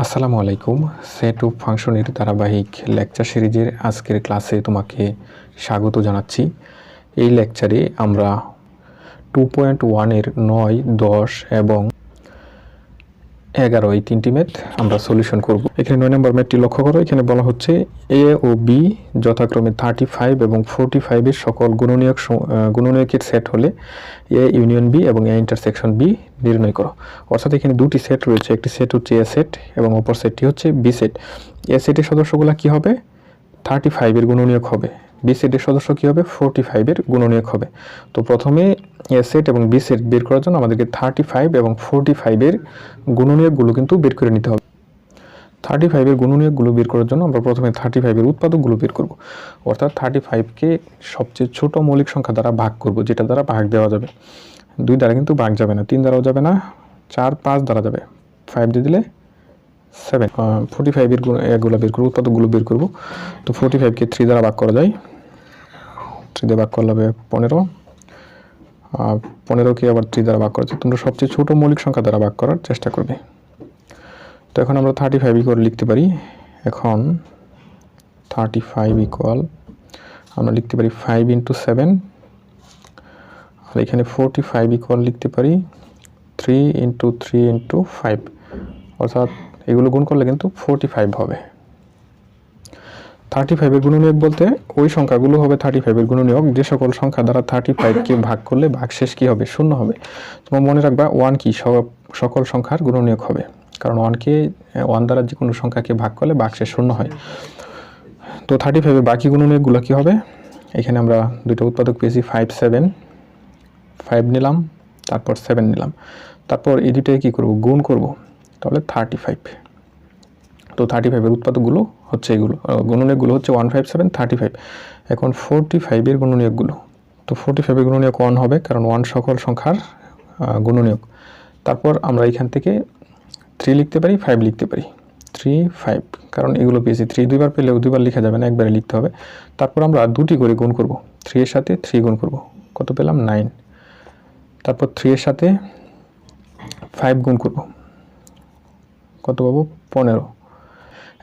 আসসালামু আলাইকুম। Set of ফাংশনের ধারাবাহিক লেকচার সিরিজের আজকের ক্লাসে তোমাকে স্বাগত জানাচ্ছি। এই লেকচারে আমরা টু পয়েন্ট ওয়ানের নয়, দশ এবং এগারো, এই তিনটি ম্যাথ আমরা সলিউশন করব। এখানে নয় নম্বর ম্যাথটি লক্ষ্য করো, এখানে বলা হচ্ছে এ ও বি যথাক্রমে থার্টি ফাইভ এবং ফোরটি ফাইভের সকল গুণনীয়ক গুণনীয়কের সেট হলে এ ইউনিয়ন বি এবং এ ইন্টারসেকশন বি নির্ণয় করো। অর্থাৎ এখানে দুটি সেট রয়েছে, একটি সেট হচ্ছে এ সেট এবং অপর সেটটি হচ্ছে বি সেট এ সেটের সদস্যগুলো কি হবে? থার্টি ফাইভের গুণনীয়ক হবে। বি সেটের সদস্য কী হবে? ফোরটি ফাইভের গুণনীয়ক হবে। তো প্রথমে এ সেট এবং বি সেট বের করার জন্য আমাদেরকে থার্টি ফাইভ এবং ফোরটি ফাইভের গুণনীয়কগুলো কিন্তু বের করে নিতে হবে। থার্টি ফাইভের গুণনীয়কগুলো বের করার জন্য আমরা প্রথমে থার্টি ফাইভের উৎপাদকগুলো বের করব। অর্থাৎ থার্টি ফাইভকে সবচেয়ে ছোট মৌলিক সংখ্যা দ্বারা ভাগ করব, যেটা দ্বারা ভাগ দেওয়া যাবে। দুই দ্বারা কিন্তু ভাগ যাবে না, তিন দ্বারাও যাবে না, চার, পাঁচ দ্বারা যাবে। ফাইভ দিয়ে দিলে সেভেন ফোর্টি ফাইভের এগুলো বের করব, উৎপাদকগুলো বের করব। তো ফোর্টি ফাইভকে থ্রি দ্বারা ভাগ করা যায়। থ্রি দিয়ে ভাগ করলে হবে পনেরো। আর পনেরোকে আবার থ্রি দ্বারা ভাগ করা যায় তোমরা সবচেয়ে ছোট মৌলিক সংখ্যা দ্বারা ভাগ করার চেষ্টা করবে। তো এখন আমরা থার্টি ফাইভ ইকুয়াল লিখতে পারি। এখন থার্টি ফাইভ ইকুয়াল আমরা লিখতে পারি ফাইভ ইন্টু সেভেন আর এখানে ফোরটি ফাইভ ইকুয়াল লিখতে পারি three into three into five অর্থাৎ এগুলো গুণ করলে কিন্তু ফোরটি ফাইভ হবে। থার্টি ফাইভের গুণনীয়ক বলতে ওই সংখ্যাগুলো হবে থার্টি ফাইভের গুণনীয়ক। যে সকল সংখ্যা দ্বারা থার্টি ফাইভকে ভাগ করলে ভাগশেষ কী হবে? শূন্য হবে। তোমার মনে রাখবা ওয়ান কি? সব- সকল সংখ্যার গুণনীয়ক হবে। কারণ ওয়ানকে ওয়ান দ্বারা যে কোনো সংখ্যাকে ভাগ করলে ভাগশেষ শূন্য হয়। তো থার্টি ফাইভের বাকি গুণনীয়কগুলো কী হবে? এখানে আমরা দুটো উৎপাদক পেয়েছি ফাইভ সেভেন ফাইভ নিলাম, তারপর সেভেন নিলাম। তারপর এই দুটাকে কী করব? গুণ করব। তাহলে থার্টি ফাইভ তো থার্টি ফাইভের উৎপাদকগুলো হচ্ছে এগুলো। গুণনীয়কগুলো হচ্ছে one five seven thirty five এখন ফোরটি ফাইভের গুণনীয়কগুলো। তো ফোরটি ফাইভের গুণনীয়ক ওয়ান হবে, কারণ ওয়ান সকল সংখ্যার গুণনীয়ক। তারপর আমরা এখান থেকে থ্রি লিখতে পারি ফাইভ লিখতে পারি। থ্রি ফাইভ কারণ এগুলো পেয়েছি। থ্রি দুইবার পেলেও দুইবার লেখা যাবে না, একবারে লিখতে হবে। তারপর আমরা দুটি করে গুণ করব। থ্রি এর সাথে থ্রি গুণ করব। কত পেলাম? নাইন তারপর থ্রি এর সাথে ফাইভ গুণ করব। কত পাবো? পনেরো।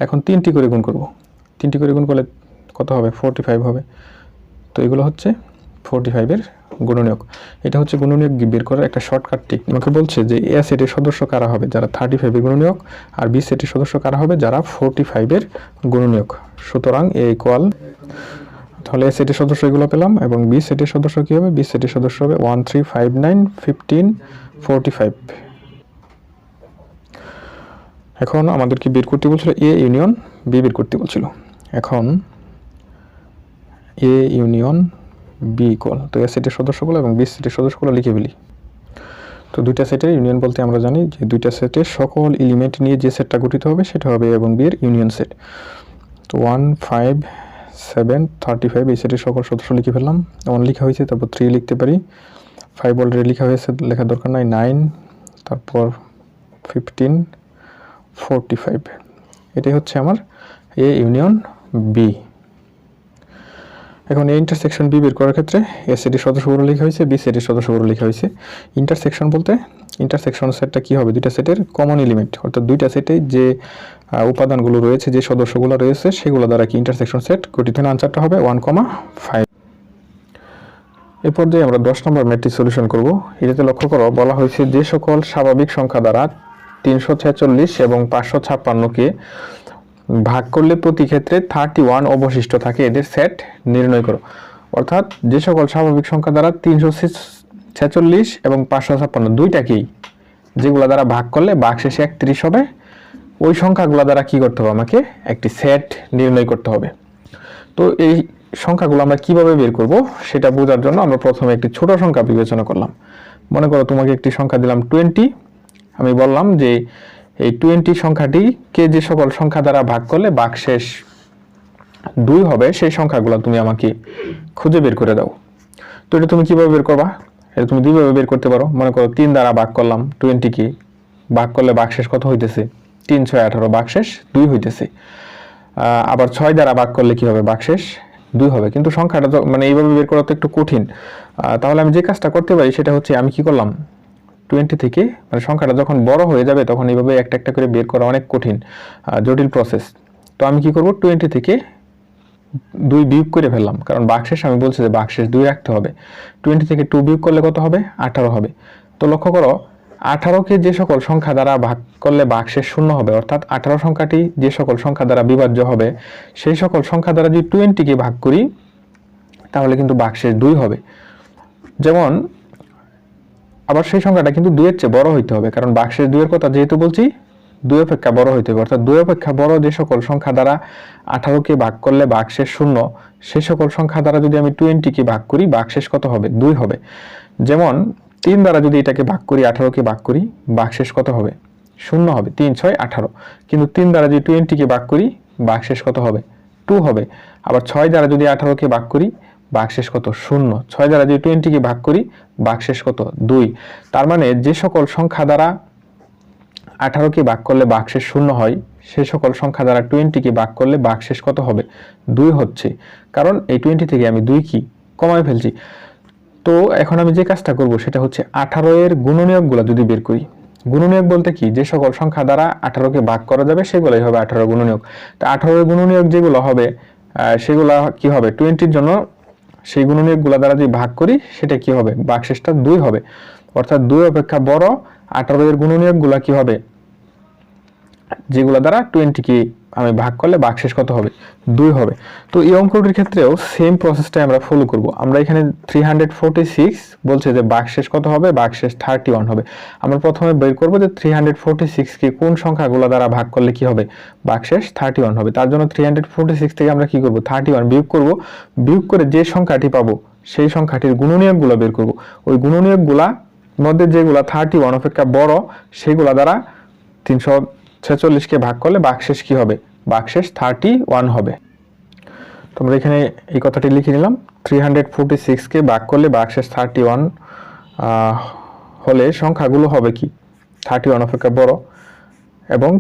এখন তিনটি করে গুণ করব। তিনটি করে গুণ করলে কত হবে? ফোরটি ফাইভ হবে। তো এগুলো হচ্ছে ফোরটি ফাইভের গুণনীয়ক। এটা হচ্ছে গুণনীয়ক বের করার একটা শর্টকাট টিক আমাকে বলছে যে এ সেটের সদস্য কারা হবে? যারা থার্টি ফাইভের গুণনীয়ক আর বি সেটের সদস্য কারা হবে? যারা ফোরটি ফাইভের গুণনীয়ক। সুতরাং এ ইকুয়াল তাহলে এ সেটের সদস্য এগুলো পেলাম এবং বি সেটের সদস্য কী হবে? বি সেটের সদস্য হবে one three five nine fifteen forty five এখন আমাদেরকে বের করতে বলছিল এ ইউনিয়ন, বি বের করতে বলছিল। এখন এ ইউনিয়ন, বি ইকুয়াল। তো এ সেটের সদস্যগুলো এবং বি সেটের সদস্যগুলো লিখে ফেলি। তো দুইটা সেটের ইউনিয়ন বলতে আমরা জানি যে দুইটা সেটের সকল এলিমেন্ট নিয়ে যে সেটটা গঠিত হবে, সেটা হবে এবং বি এর ইউনিয়ন সেট। তো one five seven thirty five এই সেটের সকল সদস্য লিখে ফেললাম। ওয়ান লেখা হয়েছে, তারপর থ্রি লিখতে পারি। ফাইভ অলরেডি লেখা হয়েছে, লেখার দরকার নাই। নাইন তারপর ফিফটিন ফোরটি ফাইভ এটাই হচ্ছে আমার এ ইউনিয়ন বি এখন এই ইন্টারসেকশন বি বের করার ক্ষেত্রে এ সেটির সদস্যগুলো লেখা হয়েছে বি সেটির সদস্যগুলো লেখা হয়েছে। ইন্টারসেকশন বলতে ইন্টারসেকশন সেটটা কী হবে? দুইটা সেটের কমন এলিমেন্ট অর্থাৎ দুইটা সেটে যে উপাদানগুলো রয়েছে, যে সদস্যগুলো রয়েছে, সেগুলো দ্বারা কি ইন্টারসেকশন সেট গঠিত আনসারটা হবে ওয়ান কমা ফাইভ এ পর্যায়ে আমরা দশ নম্বর ম্যাটটি সলিউশন করব। এটাতে লক্ষ্য করো, বলা হয়েছে যে সকল স্বাভাবিক সংখ্যা দ্বারা তিনশো ছেচল্লিশ এবং পাঁচশো ছাপ্পান্নকে ভাগ করলে প্রতি ক্ষেত্রে থার্টি ওয়ান অবশিষ্ট থাকে। এদের সেট নির্ণয় করো। অর্থাৎ যে সকল স্বাভাবিক সংখ্যা দ্বারা তিনশো ছেচল্লিশ এবং পাঁচশো ছাপ্পান্ন দুইটাকেই যেগুলো দ্বারা ভাগ করলে ভাগ শেষে একত্রিশ হবে, ওই সংখ্যাগুলো দ্বারা কি করতে হবে আমাকে? একটি সেট নির্ণয় করতে হবে। তো এই সংখ্যাগুলো আমরা কীভাবে বের করব সেটা বোঝার জন্য আমরা প্রথমে একটি ছোট সংখ্যা বিবেচনা করলাম। মনে করো তোমাকে একটি সংখ্যা দিলাম টোয়েন্টি আমি বললাম যে এই টোয়েন্টি সংখ্যাটিকে যে সকল সংখ্যা দ্বারা ভাগ করলে বাকশেষ দুই হবে, সেই সংখ্যাগুলো তুমি আমাকে খুঁজে বের করে দাও। তো এটা তুমি কীভাবে বের করবা? এটা তুমি দুইভাবে বের করতে পারো। মনে করো তিন দ্বারা ভাগ করলাম টোয়েন্টিকে ভাগ করলে বাকশেষ কত হইতেছে? তিন, ছয়, আঠারো বাকশেষ দুই হইতেছে। আবার ছয় দ্বারা ভাগ করলে কি হবে? বাকশেষ দুই হবে। কিন্তু সংখ্যাটা তো মানে এইভাবে বের করা তো একটু কঠিন। তাহলে আমি যে কাজটা করতে পারি সেটা হচ্ছে আমি কি করলাম? টোয়েন্টি থেকে মানে সংখ্যাটা যখন বড় হয়ে যাবে, তখন এইভাবে একটা একটা করে বের করা অনেক কঠিন জটিল প্রসেস তো আমি কি করব? টোয়েন্টি থেকে দুই বিয়োগ করে ফেললাম। কারণ বাক্সেস আমি বলছি যে বাক্সেস দুই রাখতে হবে। টোয়েন্টি থেকে টু বিয়োগ করলে কত হবে? আঠারো হবে। তো লক্ষ্য করো আঠারোকে যে সকল সংখ্যা দ্বারা ভাগ করলে বাক্সেস শূন্য হবে, অর্থাৎ আঠারো সংখ্যাটি যে সকল সংখ্যা দ্বারা বিভাজ্য হবে, সেই সকল সংখ্যা দ্বারা যদি টোয়েন্টিকে ভাগ করি, তাহলে কিন্তু বাক্সেস দুই হবে। যেমন আবার সেই সংখ্যাটা কিন্তু দুইয়ের চেয়ে বড় হইতে হবে, কারণ বাক্সের দুইয়ের কথা যেহেতু বলছি, দুই অপেক্ষা বড় হইতে হবে। অর্থাৎ দুই অপেক্ষা বড় যে সকল সংখ্যা দ্বারা আঠারোকে ভাগ করলে বাক্সের শূন্য, সে সকল সংখ্যা দ্বারা যদি আমি টোয়েন্টিকে ভাগ করি বাক্সেস কত হবে? দুই হবে। যেমন তিন দ্বারা যদি এটাকে ভাগ করি, আঠারোকে ভাগ করি বাক্সেস কত হবে? শূন্য হবে। তিন, ছয়, আঠারো। কিন্তু তিন দ্বারা যদি টোয়েন্টিকে ভাগ করি বাক্সেস কত হবে? টু হবে। আবার ছয় দ্বারা যদি আঠারোকে ভাগ করি বাকশেষ কত? শূন্য। ছয় দ্বারা যদি টোয়েন্টিকে ভাগ করি, বাকশেষ কত? দুই। তার মানে যে সকল সংখ্যা দ্বারা আঠারোকে ভাগ করলে বাকশেষ শূন্য হয়, সে সকল সংখ্যা দ্বারা টোয়েন্টিকে ভাগ করলে বাকশেষ কত হবে? দুই হচ্ছে। কারণ এই টোয়েন্টি থেকে আমি দুই কি? কমায় ফেলছি। তো এখন আমি যে কাজটা করব, সেটা হচ্ছে আঠারো এর গুণনীয়কগুলো যদি বের করি। গুণনীয়ক বলতে কি? যে সকল সংখ্যা দ্বারা আঠারোকে ভাগ করা যাবে, সেগুলোই হবে আঠারো গুণনীয়ক। তো আঠারো গুণনীয়ক যেগুলো হবে সেগুলো কি হবে? টোয়েন্টির জন্য সেই গুণনীয়কগুলো দ্বারা যদি ভাগ করি, সেটা কি হবে? বাকশেষটা দুই হবে। অর্থাৎ দুই অপেক্ষা বড়, আঠারো এর গুণনীয়কগুলো কি হবে? যেগুলা দ্বারা টোয়েন্টি টোয়েন্টিকে আমি ভাগ করলে বাকশেষ কত হবে? দুই হবে। তো এই অঙ্কটির ক্ষেত্রেও সেম প্রসেসটাই আমরা ফলো করব। আমরা এখানে থ্রি হান্ড্রেড ফোরটি সিক্স বলছে যে বাকশেষ কত হবে? বাকশেষ থার্টি ওয়ান হবে। আমরা প্রথমে বের করব যে থ্রি হান্ড্রেড ফোরটি সিক্সকে কোন সংখ্যাগুলো দ্বারা ভাগ করলে কি হবে? বাকশেষ থার্টি ওয়ান হবে। তার জন্য থ্রি হান্ড্রেড ফোরটি সিক্স থেকে আমরা কি করব? থার্টি ওয়ান বিয়োগ করব। বিয়োগ করে যে সংখ্যাটি পাবো, সেই সংখ্যাটির গুণনীয়কগুলো বের করব। ওই গুণনীয়কগুলা মধ্যে যেগুলা থার্টি ওয়ান অপেক্ষা বড়, সেগুলা দ্বারা তিনশো ছেচল্লিশকে ভাগ করলে বাকশেষ কি হবে? বাকশেষ থার্টি ওয়ান হবে। তোমরা এখানে এই কথাটি লিখে নিলাম। থ্রি হান্ড্রেড ফোরটি সিক্সকে ভাগ করলে বাকশেষ থার্টি ওয়ান হলে সংখ্যাগুলো হবে কি? থার্টি ওয়ান অপেক্ষা বড়। এবং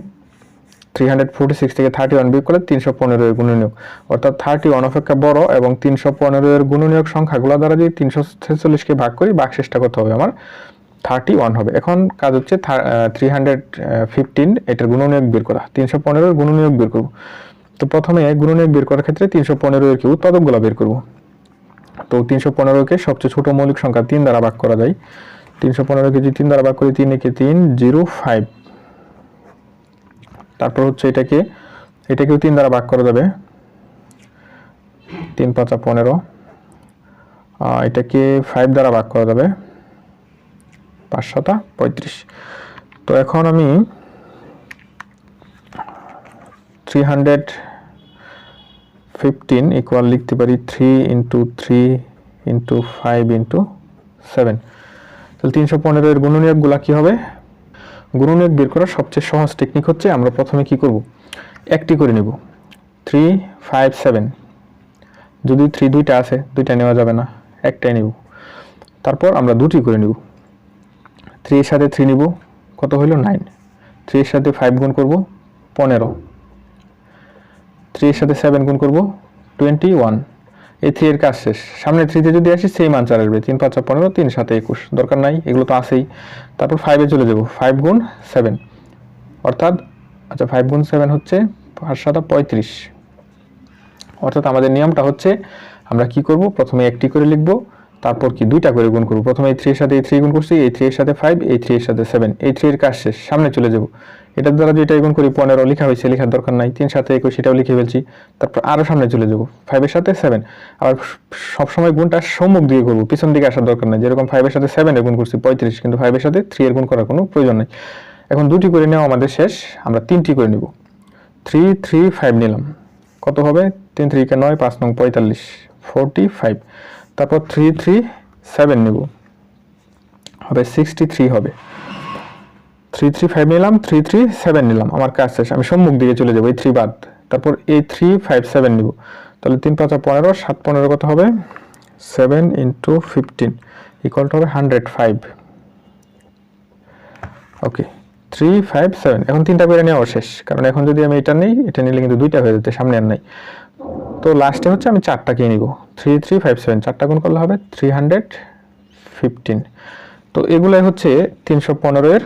থ্রি হান্ড্রেড ফোরটি সিক্স থেকে থার্টি ওয়ান বিয়োগ করলে তিনশো পনেরো এর গুণনীয়ক। অর্থাৎ থার্টি ওয়ান অপেক্ষা বড় এবং তিনশো পনেরো এর গুণনীয়ক সংখ্যাগুলো দ্বারা যদি তিনশো ছেচল্লিশকে ভাগ করি, বাকশেষটা কত হবে আমার? থার্টি ওয়ান হবে। এখন কাজ হচ্ছে থ্রি হান্ড্রেড ফিফটিন এটার গুণনীয়ক বের করা। তিনশো পনেরোর গুণনীয়ক বের করব। তো প্রথমে গুণনীয়ক বের করার ক্ষেত্রে তিনশো পনেরো এর কি উৎপাদকগুলো বের করব। তো তিনশো পনেরোকে সবচেয়ে ছোট মৌলিক সংখ্যা তিন দ্বারা ভাগ করা যায়। তিনশো পনেরোকে যদি তিন দ্বারা ভাগ করি তিন একে তিন জিরো ফাইভ তারপর হচ্ছে এটাকে, এটাকেও তিন দ্বারা ভাগ করা যাবে। তিন পাঁচা পনেরো। এটাকে ফাইভ দ্বারা ভাগ করা যাবে। পাঁচশোটা পঁয়ত্রিশ। তো এখন আমি থ্রি হান্ড্রেড ফিফটিন ইকুয়াল লিখতে পারি three into three into five into seven তাহলে তিনশো পনেরো এর গুণনীয়কগুলা কী হবে? গুণনীয়ক বের করার সবচেয়ে সহজ টেকনিক হচ্ছে আমরা প্রথমে কি করব? একটি করে নেব। থ্রি ফাইভ সেভেন যদি থ্রি দুইটা আছে, দুইটা নেওয়া যাবে না, একটাই নেব। তারপর আমরা দুটি করে নেব। থ্রি এর সাথে থ্রি নিব, কত হইল? নাইন। থ্রি এর সাথে ফাইভ গুণ করব, পনেরো। থ্রি এর সাথে সেভেন গুণ করব, টোয়েন্টি ওয়ান। এই থ্রি এর কাজ শেষ। সামনে থ্রিতে যদি আসি সেই আনসার আসবে। তিন, পাঁচ পনেরো, তিন, সাথে একুশ। দরকার নাই, এগুলো তো আছেই। তারপর ফাইভে চলে যাব। ফাইভ গুণ সেভেন অর্থাৎ আচ্ছা ফাইভ গুণ সেভেন হচ্ছে পাঁচ সাতা পঁয়ত্রিশ। অর্থাৎ আমাদের নিয়মটা হচ্ছে, আমরা কি করব? প্রথমে একটি করে লিখব। তারপর কি দুইটা করে গুণ করব। প্রথমে এই থ্রি এর সাথে এই থ্রি গুণ করছি, এই থ্রি এর সাথে ফাইভ এই থ্রি এর সাথে সেভেন এই থ্রি এর কাজ শেষ, সামনে চলে যাব। এটার দ্বারা যেটা গুণ করি, পনেরো লেখা হয়েছে, লেখার দরকার নাই। তিন সাথে একুশ, সেটাও লিখে ফেলছি। তারপর আরও সামনে চলে যাব ফাইভের সাথে সেভেন আবার সবসময় গুণটা সম্মুখ দিয়ে করব, পিছন দিকে আসার দরকার নাই। যেরকম ফাইভের সাথে সেভেন এর গুণ করছি, পঁয়ত্রিশ, কিন্তু ফাইভের সাথে থ্রি এর গুণ করার কোনো প্রয়োজন নেই। এখন দুটি করে নেওয়া আমাদের শেষ, আমরা তিনটি করে নেব। থ্রি থ্রি ফাইভ নিলাম। কত হবে? তিন থ্রিকে নয়, পাঁচ, নং, পঁয়তাল্লিশ। ফোরটি ফাইভ তারপর থ্রি থ্রি সেভেন নেব। হবে সিক্সটি থ্রি হবে। থ্রি থ্রি ফাইভ নিলাম থ্রি থ্রি সেভেন নিলাম। আমার কাজ শেষ, আমি সম্মুখ দিকে চলে যাব, এই থ্রি বাদ। তারপর এই থ্রি ফাইভ সেভেন নিব। তাহলে তিন পাঁচা পনেরো, সাত পনেরো কত হবে? Seven into fifteen equal to হবে hundred five okay three five seven এখন তিনটা করে নেওয়া শেষ, কারণ এখন যদি আমি এটা নেই, এটা নিলে কিন্তু দুইটা হয়ে যেতে, সামনে আর নাই। তো লাস্টে হচ্ছে আমি চারটাকে নিব। থ্রি থ্রি ফাইভ সেভেন চারটা গুণ করলে হবে থ্রি হান্ড্রেড ফিফটিন তো এগুলাই হচ্ছে তিনশো পনেরোর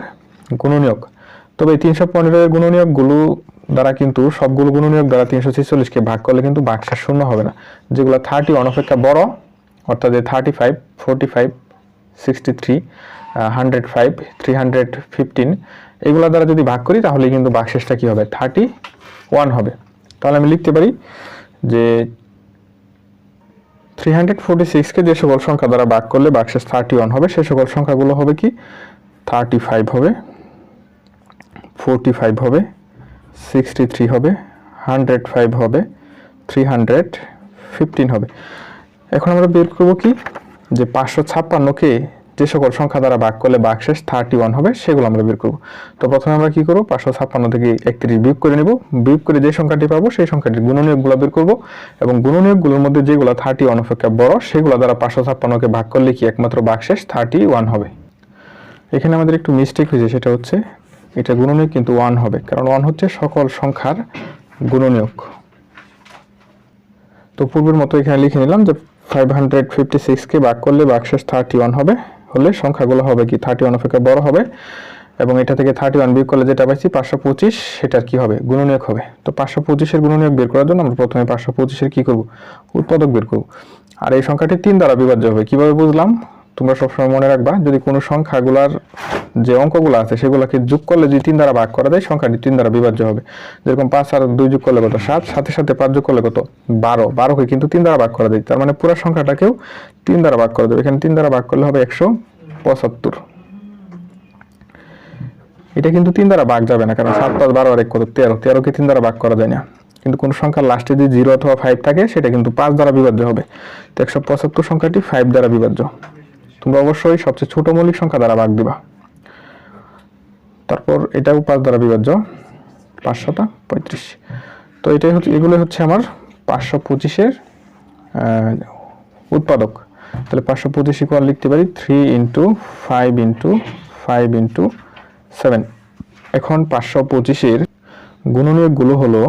গুণনীয়ক। তবে তিনশো পনেরোর গুণনীয়কগুলো দ্বারা কিন্তু সবগুলো গুণনীয়ক দ্বারা তিনশো ছেচল্লিশকে ভাগ করলে কিন্তু ভাগশেষ শূন্য হবে না। যেগুলো থার্টি ওয়ান অপেক্ষা বড়, অর্থাৎ thirty five forty five sixty three hundred five three hundred fifteen এগুলো দ্বারা যদি ভাগ করি তাহলে কিন্তু ভাগশেষটা কী হবে? থার্টি ওয়ান হবে। তাহলে আমি লিখতে পারি যে থ্রি হান্ড্রেড ফোর্টি সিক্সকে যে সকল সংখ্যা দ্বারা ভাগ করলে বাক্সেস থার্টি ওয়ান হবে সেই সকল সংখ্যাগুলো হবে কি? থার্টি ফাইভ হবে ফোরটি ফাইভ হবে সিক্সটি থ্রি হবে হান্ড্রেড ফাইভ হবে থ্রি হান্ড্রেড ফিফটিন হবে। এখন আমরা বের করব কি? যে পাঁচশো ছাপ্পান্নকে যে সকল সংখ্যা দ্বারা ভাগ করলে বাক্সেস থার্টি ওয়ান হবে, সেগুলো আমরা বের করব। তো প্রথমে আমরা কি করব? পাঁচশো ছাপ্পান্ন থেকে একত্রিশ বিয়োগ করে নেব। বিয়োগ করে যে সংখ্যাটি পাবো, সেই সংখ্যাটির গুণনীয়কগুলো বের করব। এবং গুণনীয়কগুলোর মধ্যে যেগুলো থার্টি ওয়ান অপেক্ষা বড়, সেগুলো দ্বারা পাঁচশো ছাপ্পান্নকে ভাগ করলে কি একমাত্র বাক্সেস থার্টি ওয়ান হবে? এখানে আমাদের একটু মিস্টেক হয়েছে, সেটা হচ্ছে এটা গুণনীয়ক কিন্তু ওয়ান হবে, কারণ ওয়ান হচ্ছে সকল সংখ্যার গুণনীয়ক। তো পূর্বের মতো এখানে লিখে নিলাম যে ফাইভ হান্ড্রেড ফিফটি সিক্সকে ভাগ করলে বাক্সেস থার্টি ওয়ান হবে। হলে সংখ্যাগুলো হবে কি থার্টি ওয়ান অপেক্ষা বড় হবে এবং এটা থেকে থার্টি ওয়ান বিয়োগ করলে যেটা পাইছি পাঁচশো পঁচিশ, সেটার কি হবে? গুণনীয়ক হবে। তো পাঁচশো পঁচিশের গুণনীয়ক বের করার জন্য আমরা প্রথমে পাঁচশো পঁচিশের কি করব? উৎপাদক বের করব। আর এই সংখ্যাটি তিন দ্বারা বিভাজ্য হবে। কীভাবে বুঝলাম? তোমরা সবসময় মনে রাখবা, যদি কোনো সংখ্যাগুলার যে অঙ্কগুলো আছে, সেগুলোকে যোগ করলে যদি তিন দ্বারা ভাগ করা যায়, সংখ্যাটি তিন দ্বারা বিভাজ্য হবে। যেরকম পাঁচ আর দুই যোগ করলে কত? সাত, সাথে সাথে পাঁচ যোগ করলে কত? বারো। বারোকে কিন্তু তিন দ্বারা ভাগ করা যায়। তার মানে পুরো সংখ্যাটাকেও তিন দ্বারা ভাগ করা যাবে। এখানে তিন দ্বারা ভাগ করলে হবে একশো পঁচাত্তর। এটা কিন্তু তিন দ্বারা ভাগ যাবে না, কারণ সাত পাঁচ বারো আর এক কত? তেরো। তেরোকে তিন দ্বারা ভাগ করা যায় না। কিন্তু কোন সংখ্যার লাস্টে যদি জিরো অথবা ফাইভ থাকে, সেটা কিন্তু পাঁচ দ্বারা বিভাজ্য হবে। তো একশো পঁচাত্তর সংখ্যাটি ফাইভ দ্বারা বিভাজ্য। তোমরা অবশ্যই সবচেয়ে ছোট মৌলিক সংখ্যা দ্বারা ভাগ দিবা। তারপর এটাও পাঁচ দ্বারা বিভাজ্য পাঁচশোটা পঁয়ত্রিশ। তো এটাই হচ্ছে এগুলো হচ্ছে আমার পাঁচশো পঁচিশের উৎপাদক। তাহলে পাঁচশো পঁচিশ ইকুয়াল লিখতে পারি three into five into five into seven এখন পাঁচশো পঁচিশের গুণনীয়কগুলো হলো,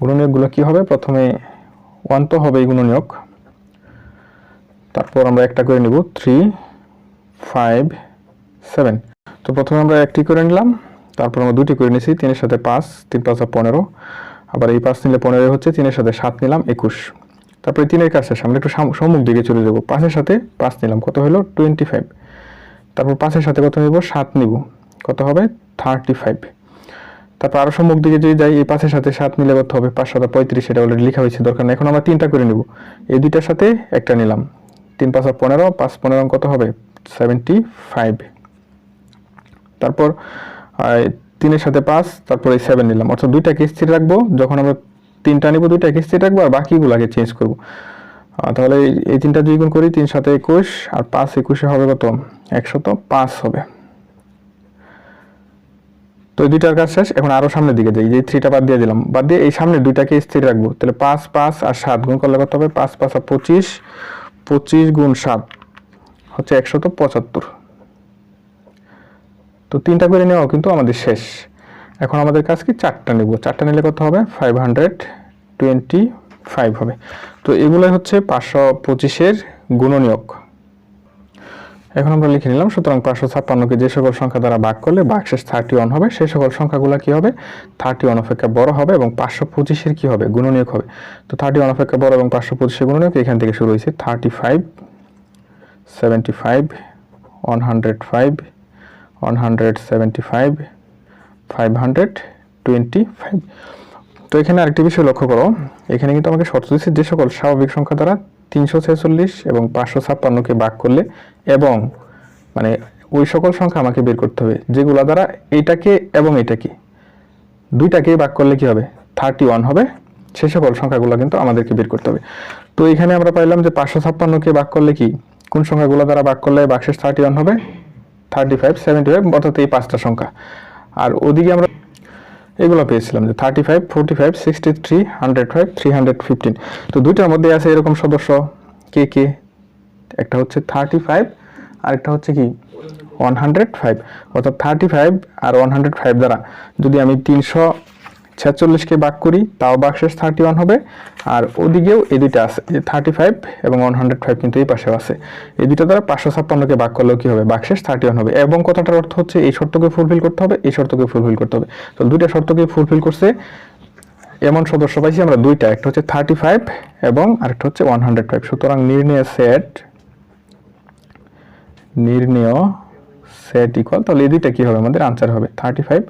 গুণনীয়কগুলো কি হবে? প্রথমে ওয়ান তো হবে এই গুণনীয়ক। তারপর আমরা একটা করে নিব থ্রি ফাইভ সেভেন তো প্রথমে আমরা একটি করে নিলাম, তারপর আমরা দুটি করে নিয়েছি তিনের সাথে পাঁচ, তিন পাঁচা পনেরো। আবার এই পাঁচ নিলে পনেরো হচ্ছে, তিনের সাথে সাত নিলাম, একুশ। তারপরে তিনের কাছে আমরা একটু সাম- সম্মুখ দিকে চলে যাব। পাঁচের সাথে পাঁচ নিলাম, কত হলো? টোয়েন্টি ফাইভ তারপর পাঁচের সাথে কত নিব? সাত নিব। কত হবে? থার্টি ফাইভ তারপর আরও সম্মুখ দিকে যদি যাই, এই পাঁচের সাথে সাত মিলে কত হবে? পাঁচ সাথে পঁয়ত্রিশ, এটা অলরেডি লেখা হয়েছে, দরকার এখন আমরা তিনটা করে নিব। এই দুইটার সাথে একটা নিলাম। তিন পাঁচ পনেরো পাঁচ পনেরো কত হবে সেভেন্টি ফাইভ তারপর তিনের সাথে পাঁচ, তারপর এই সেভেন নিলাম। অর্থাৎ দুইটাকে স্থির রাখব, যখন আমরা তিনটা নিব দুইটাকে স্থির রাখব, আর বাকিগুলোকে চেঞ্জ করব। তাহলে এই- তিনটা দুই গুণ করি, তিন সাথে একুশ, আর পাঁচ একুশে হবে কত? একশত পাঁচ হবে। তো দুইটার কাজ শেষ, এখন আরও সামনের দিকে যাই, যে থ্রিটা বাদ দিয়ে দিলাম। বাদ দিয়ে এই সামনে দুইটাকে স্থির রাখব, তাহলে পাঁচ পাঁচ আর সাত গুণ করলে কত হবে? পাঁচ পাঁচ আর পঁচিশ। পঁচিশ গুণ সাত, হচ্ছে একশত পঁচাত্তর। তো তিনটা করে নেওয়াও কিন্তু আমাদের শেষ। এখন আমাদের কাজ কি? চারটা নেব। চারটা নিলে কত হবে? ফাইভ হান্ড্রেড টোয়েন্টি ফাইভ হবে। তো এগুলোই হচ্ছে পাঁচশো পঁচিশের গুণনীয়ক। এখন আমরা লিখে নিলাম, সুতরাং পাঁচশো ছাপ্পান্নকে যে সকল সংখ্যা দ্বারা ভাগ করলে ভাগশেষ থার্টি ওয়ান হবে সেই সকল সংখ্যাগুলো কী হবে? থার্টি ওয়ান অপেক্ষা বড় হবে এবং পাঁচশো পঁচিশের কী হবে? গুণনীয়ক হবে। তো থার্টি ওয়ান অপেক্ষা বড় এবং পাঁচশো পঁচিশের গুণনীয়ক, এখান থেকে শুরু হয়েছে thirty five seventy five one hundred five one hundred seventy five five hundred twenty five তো এখানে আরেকটি বিষয় লক্ষ্য করো, এখানে কিন্তু আমাকে শর্ত দিচ্ছে যে সকল স্বাভাবিক সংখ্যা দ্বারা তিনশো ছেচল্লিশ এবং পাঁচশো ছাপ্পান্নকে ভাগ করলে এবং মানে ওই সকল সংখ্যা আমাকে বের করতে হবে। যেগুলো দ্বারা এইটাকে এবং এটাকে দুইটাকে ভাগ করলে কি হবে? থার্টি ওয়ান হবে। সে সকল সংখ্যাগুলো কিন্তু আমাদেরকে বের করতে হবে। তো এখানে আমরা পাইলাম যে পাঁচশো ছাপ্পান্নকে ভাগ করলে কি? কোন সংখ্যাগুলো দ্বারা ভাগ করলে বাক্সেস থার্টি ওয়ান হবে? থার্টি ফাইভ, সেভেন্টি ফাইভ, অর্থাৎ এই পাঁচটা সংখ্যা। আর ওদিকে আমরা এগুলো পেয়েছিলাম যে thirty five forty five sixty three hundred five three hundred fifteen তো দুইটার মধ্যে আছে এরকম সদস্য। কে কে? একটা হচ্ছে থার্টি ফাইভ আর একটা হচ্ছে কি? ওয়ান হান্ড্রেড ফাইভ অর্থাৎ থার্টি ফাইভ আর ওয়ান হান্ড্রেড ফাইভ দ্বারা। যদি আমি তিনশো ছেচল্লিশকে বাক করি, তাও বাকশেষ থার্টি ওয়ান হবে। আর ওদিকেও এই দুইটা আছে থার্টি ফাইভ এবং ওয়ান হান্ড্রেড ফাইভ কিন্তু এই পাশেও আছে। এই দুইটা দ্বারা পাঁচশো ছাপ্পান্নকে বাক করলেও কি হবে? বাকশেষ থার্টি ওয়ান হবে। এবং কথাটার অর্থ হচ্ছে এই শর্তকে ফুলফিল করতে হবে, এই শর্তকে ফুলফিল করতে হবে। তো দুইটা শর্তকে ফুলফিল করছে এমন সদস্য পাইছি আমরা দুইটা, একটা হচ্ছে থার্টি ফাইভ এবং আরেকটা হচ্ছে ওয়ান হান্ড্রেড ফাইভ সুতরাং নির্ণয় সেট নির্ণয় সেট ইকুয়াল তাহলে এই দুইটা কি হবে? আমাদের আনসার হবে thirty five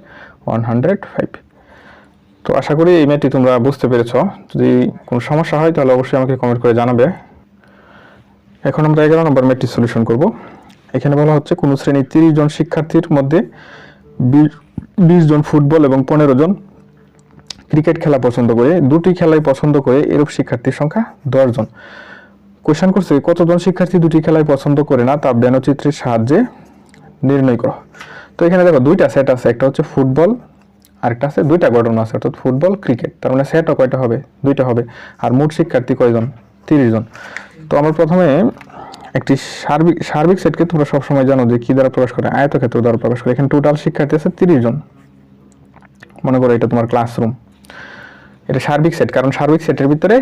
one hundred five তো আশা করি এই ম্যাটটি তোমরা বুঝতে পেরেছ। যদি কোনো সমস্যা হয়, তাহলে অবশ্যই আমাকে কমেন্ট করে জানাবে। এখন আমরা এগারো নম্বর ম্যাটটি সলিউশন করব। এখানে বলা হচ্ছে, কোনো শ্রেণির তিরিশ জন শিক্ষার্থীর মধ্যে বিশ জন ফুটবল এবং পনেরো জন ক্রিকেট খেলা পছন্দ করে। দুটি খেলাই পছন্দ করে এরূপ শিক্ষার্থীর সংখ্যা দশ জন। কোয়েশ্চেন করছে, কতজন শিক্ষার্থী দুটি খেলাই পছন্দ করে না তা ব্যনচিত্রের সাহায্যে নির্ণয় করো। তো এখানে দেখো, দুইটা সেট আছে, একটা হচ্ছে ফুটবল আরেকটা আছে, দুইটা ঘটনা আছে, অর্থাৎ ফুটবল, ক্রিকেট। তার মানে সেটও কয়টা হবে? দুইটা হবে। আর মোট শিক্ষার্থী কয়জন? তিরিশ জন। তো আমরা প্রথমে একটি সার্বিক সার্বিক সেটকে তোমরা সবসময় জানো যে কি দ্বারা প্রকাশ করে, আয়তক্ষেত্র দ্বারা প্রকাশ করে। এখানে টোটাল শিক্ষার্থী আছে তিরিশ জন। মনে করো এটা তোমার ক্লাসরুম এটা সার্বিক সেট, কারণ সার্বিক সেটের ভিতরে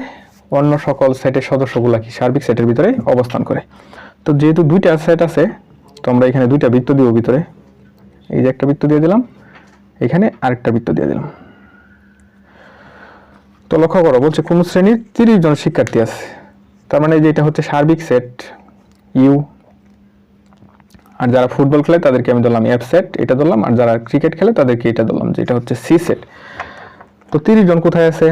অন্য সকল সেটের সদস্যগুলা কি? সার্বিক সেটের ভিতরে অবস্থান করে। তো যেহেতু দুইটা সেট আছে, তো আমরা এখানে দুইটা বৃত্ত দিব ভিতরে। এই যে একটা বৃত্ত দিয়ে দিলাম। আরেকটা বৃত্ত দিয়ে দিলাম। তো লক্ষ্য করো, বলছে কোন শ্রেণির তিরিশ জন শিক্ষার্থী আছে। তার মানে যেটা হচ্ছে সার্বিক সেট ইউ। আর যারা ফুটবল খেলে তাদেরকে আমি ধরলাম এফ সেট, এটা ধরলাম। আর যারা ক্রিকেট খেলে তাদেরকে এটা ধরলাম যে এটা হচ্ছে সি সেট। তো তিরিশ জন কোথায় আছে?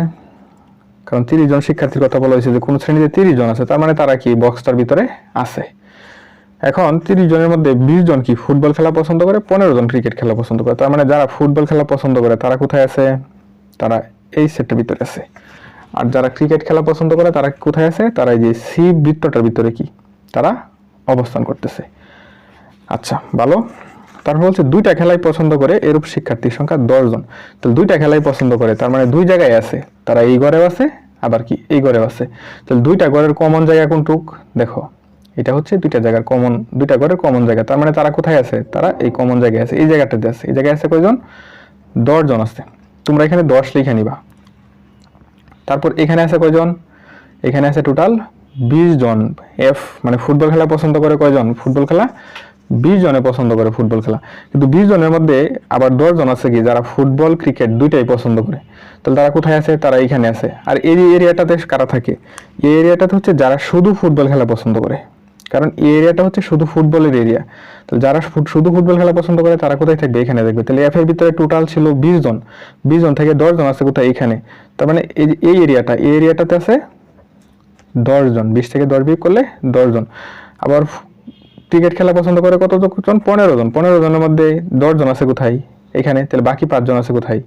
কারণ তিরিশ জন শিক্ষার্থীর কথা বলা হয়েছে যে কোন শ্রেণীতে তিরিশ জন আছে, তার মানে তারা কি বক্সটার ভিতরে আছে। এখন তিরিশ জনের মধ্যে বিশ জন কি ফুটবল খেলা পছন্দ করে? পনেরো জন ক্রিকেট খেলা পছন্দ করে। তার মানে যারা ফুটবল খেলা পছন্দ করে, তারা কোথায় আছে? তারা এই সেটের ভিতরে আছে। আর যারা ক্রিকেট খেলা পছন্দ করে, তারা কোথায় আছে? তারা এই যে সি বৃত্তটার ভিতরে কি? তারা অবস্থান করতেছে। আচ্ছা ভালো। তারপর বলছে দুইটা খেলাই পছন্দ করে, এরূপ শিক্ষার্থীর সংখ্যা দশ জন। তো দুইটা খেলাই পছন্দ করে, তার মানে দুই জায়গায় আছে। তারা এই ঘরেও আছে, আবার কি এই ঘরেও আছে। তাহলে দুইটা ঘরের কমন জায়গা কোনটুক? দেখো এটা হচ্ছে দুইটা জায়গার কমন দুইটা ঘরের কমন জায়গা। তার মানে তারা কোথায় আছে? তারা এই কমন জায়গায় আছে। এই জায়গাটাতে আছে। এই জায়গায় আছে কয়জন? দশ জন আছে। তোমরা এখানে দশ লিখে নিবা। তারপর এখানে আছে কয়জন? এখানে আছে টোটাল বিশ জন। এফ মানে ফুটবল খেলা পছন্দ করে কয়জন? ফুটবল খেলা বিশ জনে পছন্দ করে ফুটবল খেলা। কিন্তু বিশ জনের মধ্যে আবার দশ জন আছে কি? যারা ফুটবল, ক্রিকেট দুইটাই পছন্দ করে। তাহলে তারা কোথায় আছে? তারা এইখানে আছে। আর এই এরিয়াটাতে কারা থাকে? এই এরিয়াটাতে হচ্ছে যারা শুধু ফুটবল খেলা পছন্দ করে। কারণ এই এরিয়াটা হচ্ছে শুধু ফুটবলের এরিয়া তো যারা শুধু ফুটবল খেলা পছন্দ করে, তারা কোথায় থাকবে? এখানে দেখবে। তাহলে এফ এর ভিতরে টোটাল ছিল বিশ জন। বিশ জন থেকে দশ জন আছে কোথায়? এখানে। তার মানে এই এই এরিয়াটা এই এরিয়াটাতে আছে দশ জন। বিশ থেকে দশ বিয়োগ করলে দশ জন। আবার ক্রিকেট খেলা পছন্দ করে কতজন? পনেরো জন। পনেরো জনের মধ্যে দশ জন আছে কোথায়? এখানে। তাহলে বাকি পাঁচজন আছে কোথায়?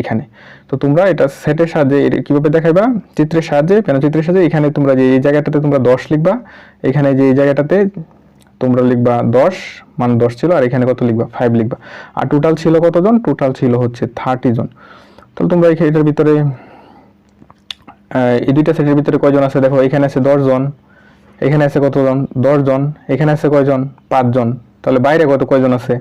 এখানে। তো তোমরা এটা সেটের সাহায্যে কীভাবে দেখাইবা? চিত্রের সাহায্যে পেন চিত্রের সাহায্যে এখানে তোমরা যে এই জায়গাটাতে তোমরা দশ লিখবা, এখানে যে এই জায়গাটাতে তোমরা লিখবা দশ, মান দশ ছিল, আর এখানে কত লিখবা? ফাইভ লিখবা। আর টোটাল ছিল কতজন? টোটাল ছিল হচ্ছে থার্টি জন। তাহলে তোমরা এটার ভিতরে এই দুইটা সেটের ভিতরে কয়জন আছে? দেখো, এখানে আছে দশ জন, এখানে আছে কতজন? দশ জন, এখানে আছে কয়জন? পাঁচজন তাহলে বাইরে কত, কয়জন আছে?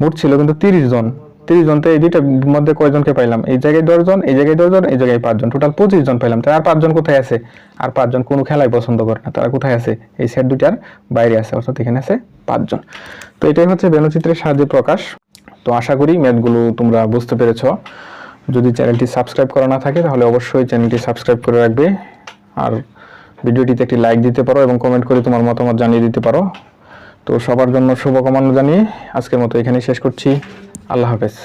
মোট ছিল কিন্তু তিরিশ জন। তিরিশ জন, তো এই দুইটার মধ্যে কয়জনকে পাইলাম? এই জায়গায় দশ জন, এই জায়গায় দশ জন, এই জায়গায় পাঁচজন টোটাল পঁচিশ জন পাইলাম। তাই আর পাঁচজন কোথায় আছে? আর পাঁচজন কোনো খেলাই পছন্দ করে না। তারা কোথায় আছে? এই সেট দুইটার বাইরে আছে, অর্থাৎ এখানে আছে পাঁচজন তো এটাই হচ্ছে বেলচিত্রের সাহায্যে প্রকাশ। তো আশা করি ম্যাথগুলো তোমরা বুঝতে পেরেছ। যদি চ্যানেলটি সাবস্ক্রাইব করা না থাকে, তাহলে অবশ্যই চ্যানেলটি সাবস্ক্রাইব করে রাখবে। আর ভিডিওটিতে একটি লাইক দিতে পারো এবং কমেন্ট করে তোমার মতামত জানিয়ে দিতে পারো। তো সবার জন্য শুভকামনা জানিয়ে আজকের মতো এখানেই শেষ করছি। আল্লাহ হাফেজ।